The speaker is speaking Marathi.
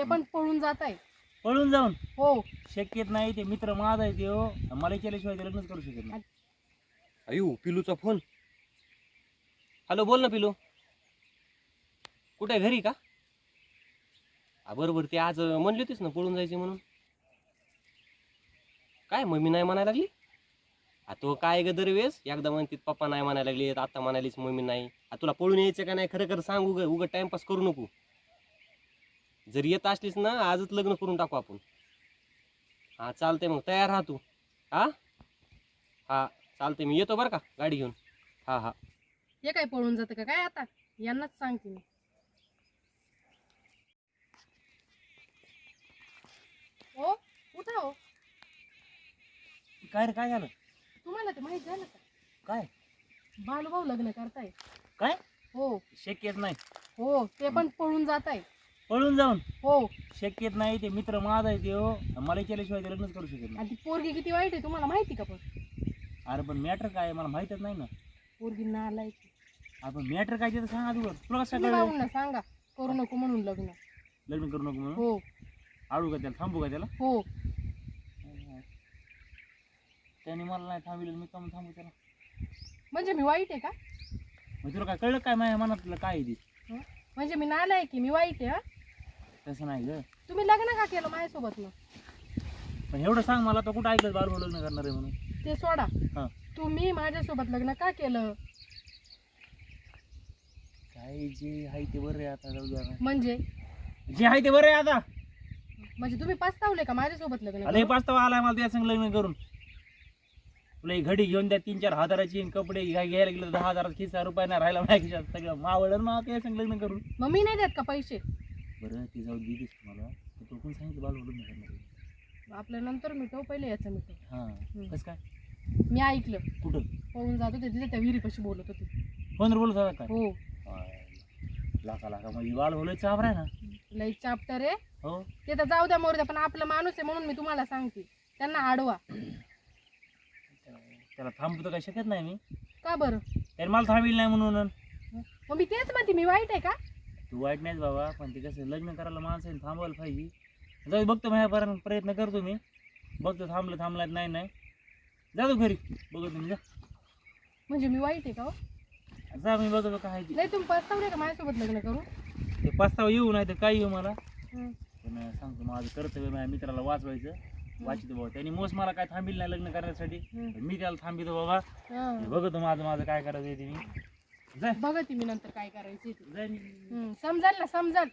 ते पण पळून जात आहे. पळून जाऊन? हो. शक्यत नाही ते. मित्र माझा आहे ते हो. मला केल्याशिवाय ते लग्नच करू शकत नाही. अयो पिलूचा फोन हॅलो बोल ना पिलू. कुठे आहे? घरी का? हा बरोबर ते आज अं, म्हणली होतीस ना पळून जायचे म्हणून. काय मम्मी नाही म्हणायला लागली? आ तो काय ग दरवेळेस? एकदा म्हणते पप्पा नाही म्हणायला लागली आता म्हणालीच मम्मी नाही. आ तुला पळून यायचं का नाही? खरं खरं सांग उग उग टाइमपास करू नको. जर येत असलीस ना आजच लग्न करून टाकू आपण. हा चालतंय मग. तयार राहा तू. हा? हा चालतंय. मी येतो बरं का गाडी घेऊन. हा हा. हे काय पळून जातं का? काय आता? यांनाच सांगते मी. हो उठा हो? काय रे काय झालं? तुम्हाला ते माहीत झालं का? काय? बालूभाऊ लग्न करताय. काय? हो. शक्यच नाही. हो ते पण पळून जात आहे पळून जाऊन. हो. शक्यत नाही ते मित्र माझा आहे ते हो. मला केल्याशिवाय ते लग्नच करू शकत नाही. आणि ती पोरगी किती वाईट आहे तुम्हाला माहिती का पण? अरे पण मॅटर काय आहे मला माहितच नाही ना. पोरगी नालाय अरे पण मॅटर काय ते तर सांग अगोदर. तुला कसं तुम्ही कळलं? भाऊंना सांगा. करू नको म्हणून लग्न. लग्न करू नको म्हणून? हो. आडू का त्याला? थांबू का त्याला? हो. त्याने मला नाही थांबविलं मी कमी थांबू त्याला. म्हणजे मी वाईट आहे का? मग तुला काय कळलं काय? माझ्या मनातलं काय आहे ते? म्हणजे मी नालाय की मी वाईट आहे हा? तसं नाही ग. तुम्ही लग्न का केलं माझ्यासोबत मग? पण एवढं सांग मला तर कुठं ऐकलं बार लग्न करणार आहे म्हणून? ते सोडा. हा. तुम्ही माझ्यासोबत लग्न का केलं? काय जे आहे ते बरं आहे आता जाऊ द्या म्हणजे? जे आहे ते बरं आहे आता. म्हणजे तुम्ही पस्तावले का माझ्यासोबत लग्न हे करून? पाचता आलाय मला त्या संग लग्न करून. तुला ही घडी घेऊन द्या तीन चार हजाराची आणि कपडे घ्या- घ्यायला गेलं तर दहा हजाराचा खिस्सा रुपये नाही राहिला माझ्या खिशात सगळं. मावळलं ना त्या संग लग्न करून. मग मी नाही देत का पैसे? बरं ते जाऊ दिलीस तुम्हाला. तर तो कोण सांगितलं बाल लग्न करणार? आपल्या नंतर मिटव पहिले याचं मिटव. हा. कसं काय? मी ऐकलं. कुठं? पळून जात होते तिथे त्या विहिरीपाशी बोलत होते. फोनवर बोलत होता काय हो. हाय. लाखा लाखा म्हणजे बाल बोलाय चाबर आहे ना लई चाप्टर आहे हो. ते तर जाऊ द्या मोर द्या पण आपला माणूस आहे म्हणून मी तुम्हाला सांगते. त्यांना आडवा. त्याला थांबू तर काही शकत नाही मी. का बरं? त्याने मला थांबील नाही म्हणून. मग मी तेच म्हणते मी वाईट आहे का? तू वाईट नाहीच बाबा पण ते कसं लग्न करायला माणसाने थांबवायला पाहिजे. जाऊ बघतो माझ्यापर्यंत प्रयत्न करतो मी. बघतो थांबलं थांबलं नाही नाही. जातो घरी बघतो तुम्ही जा. म्हणजे मी वाईट आहे का हो? जा मी बघतो काय ते. नाही तुम्ही पस्तावले का माझ्यासोबत लग्न करू ते पस्तावा येऊ नाही तर काय येऊ मला. हं. पण सांगतो माझं कर्तव्य माझ्या मित्राला वाचवायचं. वाचितो बाबा. त्यांनी मोस मला काय थांबील नाही लग्न करण्यासाठी. हं. मी त्याला थांबितो बाबा. हं. बघतो माझं माझं काय करायचं ते मी. जाय. बघा ती मी नंतर काय करायची. समजाल ना समजाल.